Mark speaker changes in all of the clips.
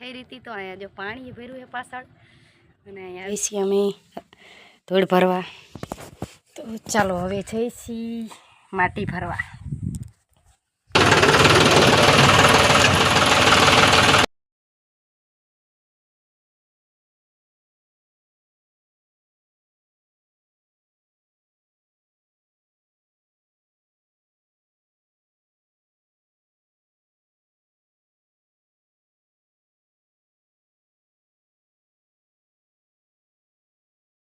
Speaker 1: થઈ રીતી તો અહીંયા જો પાણી ભર્યું છે પાછળ. અને અહીંયા આવી છીએ અમે. ધૂળ ભરવા. તો ચાલો હવે જઈશી માટી ભરવા.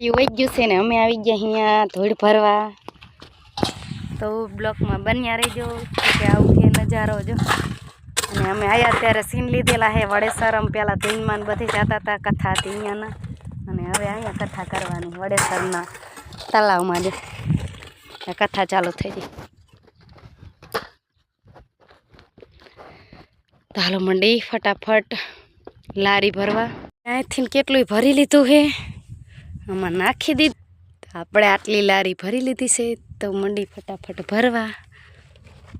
Speaker 1: વહી ગયું છે ને, અમે આવી ગયા અહીંયા ધૂળ ભરવા. તો બ્લોકમાં બન્યા રહેજો કે આવું છે નજારો જો. અને અમે આવ્યા ત્યારે સીન લીધેલા હે વડેસર અમે પહેલાં ધૂનમાં બધે જતા હતા કથા હતી અહીંયાના. અને હવે અહીંયા કથા કરવાની, વડેસરના તલાવમાં જો. કથા ચાલુ થઈ ગઈ. ચાલો મંડી, ફટાફટ લારી ભરવા. અહીંથી કેટલું ભરી લીધું છે. આમાં નાખી દીધી. આપણે આટલી લારી ભરી લીધી છે તો મંડી ફટાફટ ભરવા.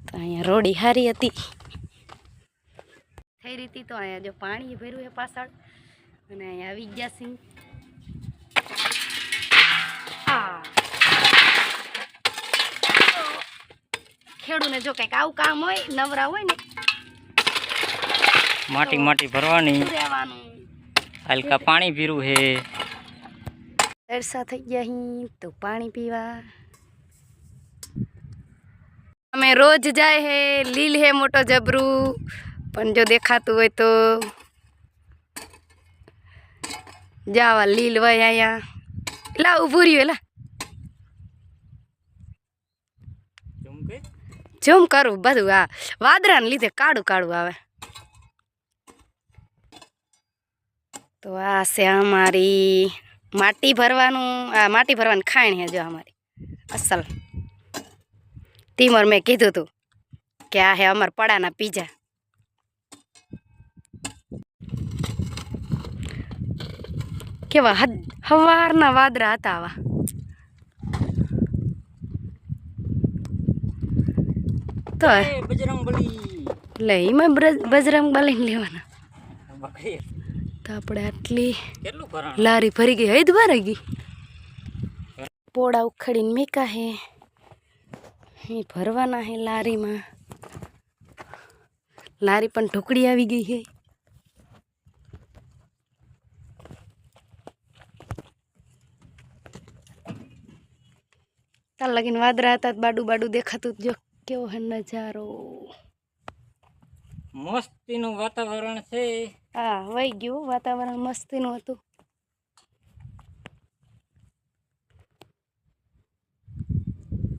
Speaker 1: તો અહીંયા રોડી હારી હતી. થઈ રહી તો અહીંયા જો પાણી ભર્યું છે પાછળ. અને અહીંયા આવી ગયા સિંહ. ખેડૂને જો કંઈક આવું કામ હોય નવરા હોય ને
Speaker 2: માટી માટી ભરવાની. હલકા પાણી પીરું હે
Speaker 1: તરસા થઈ ગયા અહીં તો પાણી પીવા અમે રોજ જાય હે લીલ હે મોટો જબરું પણ જો દેખાતું હોય તો જાવા લીલ હોય અહીંયા લા ઊભું રહ્યું એલા જોમ કરું બધું આ વાદરાને લીધે કાળું કાળું આવે તો આ છે અમારી માટી ભરવાનું આ માટી ભરવાની ખાણ છે જો અમારી અસલ તીમર મેં કીધું તું કે આ હે અમાર પડાના પીઝા કેવા હદ હવારના વાદરા હતા આવા તો
Speaker 2: બજરંગ બલી
Speaker 1: લે એમાં બ્રજ- બજરંગ બલીને લેવાના
Speaker 2: બકરી
Speaker 1: તો આપણે આટલી લારી ભરી ગઈ હૈદ ભરાઈ ગઈ? પોળા ઉખડીને મીકા હે. એ ભરવાના હે લારીમાં. લારી પણ ઢોકળી આવી ગઈ હે. તાર લગીને વાદરા હતા બાડું બાડું દેખાતું જો. કેવો હે નજારો.
Speaker 2: મસ્તીનું વાતાવરણ છે.
Speaker 1: હા વહી ગયું વાતાવરણ મસ્તીનું હતું.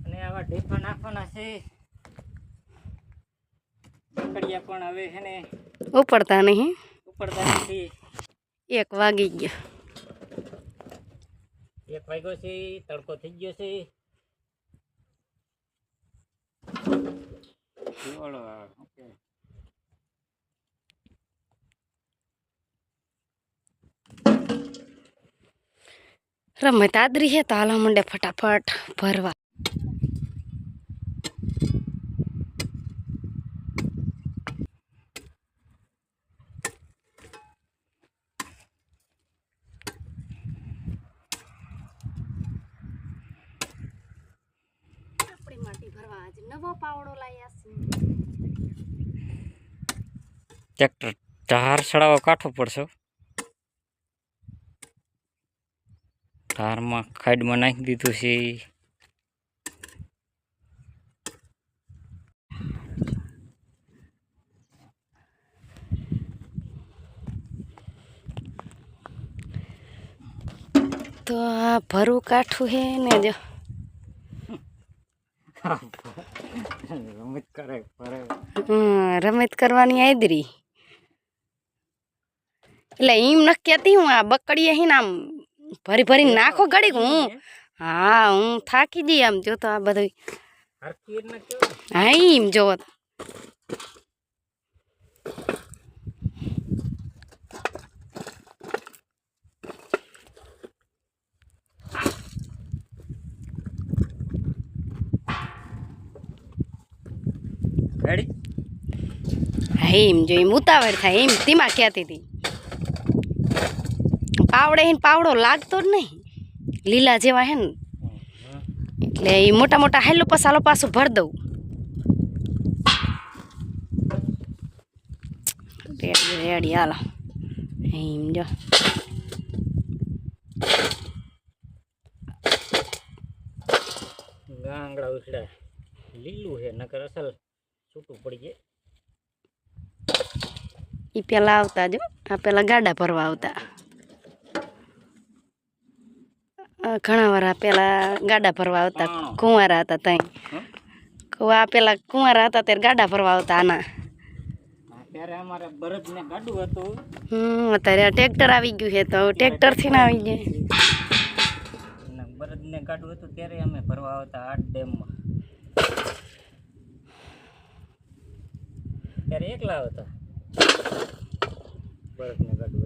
Speaker 2: અને આવા ઢેફા નાખવાના છે. બકડિયા પણ હવે છે ને
Speaker 1: ઉપડતા નહીં
Speaker 2: ઉપડતા નથી.
Speaker 1: એક વાગી ગયો.
Speaker 2: એક વાગ્યો છે તડકો થઈ ગયો છે. ઓકે.
Speaker 1: રમત આદરી હે તો હાલા મંડે ફટાફટ ભરવા આપણી માટી ભરવા આજે નવો પાવડો લાયા છે
Speaker 2: ટ્રેક્ટર ધાર ચડાવવા કાઠો પડશે હો. ધારમાં ખાડમાં નાખી દીધું છે.
Speaker 1: તો આ ભરું કાઠું હે ને જો.
Speaker 2: રમત કરે
Speaker 1: રમત કરવાની આદરી. એટલે એમ નક્કી હતી હું આ બકડીએ હી આમ ભરી ભરી નાખો ઘડીક હું હા હું થાકી જઈ આમ જો તો આ બધું
Speaker 2: હરકી એટલે કેવું
Speaker 1: હા એમ જોવો તો.
Speaker 2: રેડી
Speaker 1: હા એમ જો એમ ઉતાવળ થાય એમ ધીમા કહેતી હતી પાવડે હે પાવડો લાગતો જ નહીં. લીલા જેવા હે ને એટલે એ મોટા મોટા હેલો પસાલો પાછું ભર દઉં. રેડી રેડી હાલો. એમ જો.
Speaker 2: ગાંગડા ઉછળ્યા. લીલું છે નકર અસલ છૂટું પડી જાય.
Speaker 1: એ પેલા આવતા જો આ પેલા ગાડા ભરવા આવતા. ઘણા વાર આ પેલા ગાડા ભરવા આવતા
Speaker 2: હા.
Speaker 1: કુંવારા હતા ત્યાં
Speaker 2: હં?
Speaker 1: આ પેલા કુંવારા હતા ત્યારે ગાડા ભરવા આવતા આના
Speaker 2: ત્યારે અમારે બરદ ને ગાડું હતું
Speaker 1: હમ અત્યારે આ ટ્રેક્ટર આવી ગયું છે તો ટ્રેક્ટર થી ના આવી જાય
Speaker 2: અને બરદ ને ગાડું હતું ત્યારે અમે ભરવા આવતા આઠ ડેમમાં ત્યારે એકલા હતા બરદ ને ગાડું હતું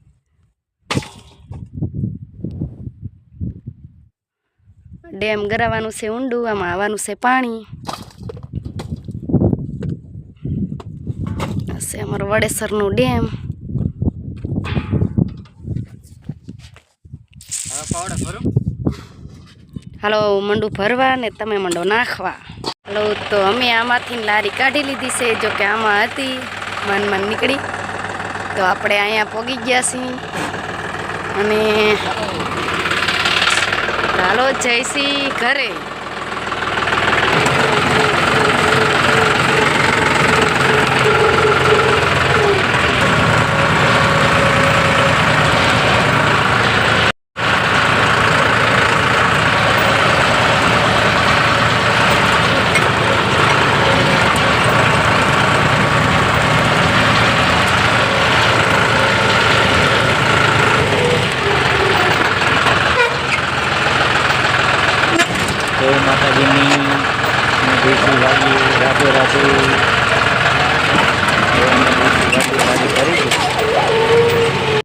Speaker 1: ડેમ ગરાવાનું છે ઊંડું આમાં આવવાનું છે પાણી. છે અમારો વડેસરનું ડેમ. હાલો મંડું ભરવા ને તમે મંડો નાખવા. હલો તો અમે આમાંથી લારી કાઢી લીધી છે જો કે આમાં હતી મન મન નીકળી. તો આપણે અહીંયા પોગી ગયા છીએ. અને ચાલો જઈશી ઘરે.
Speaker 2: there are the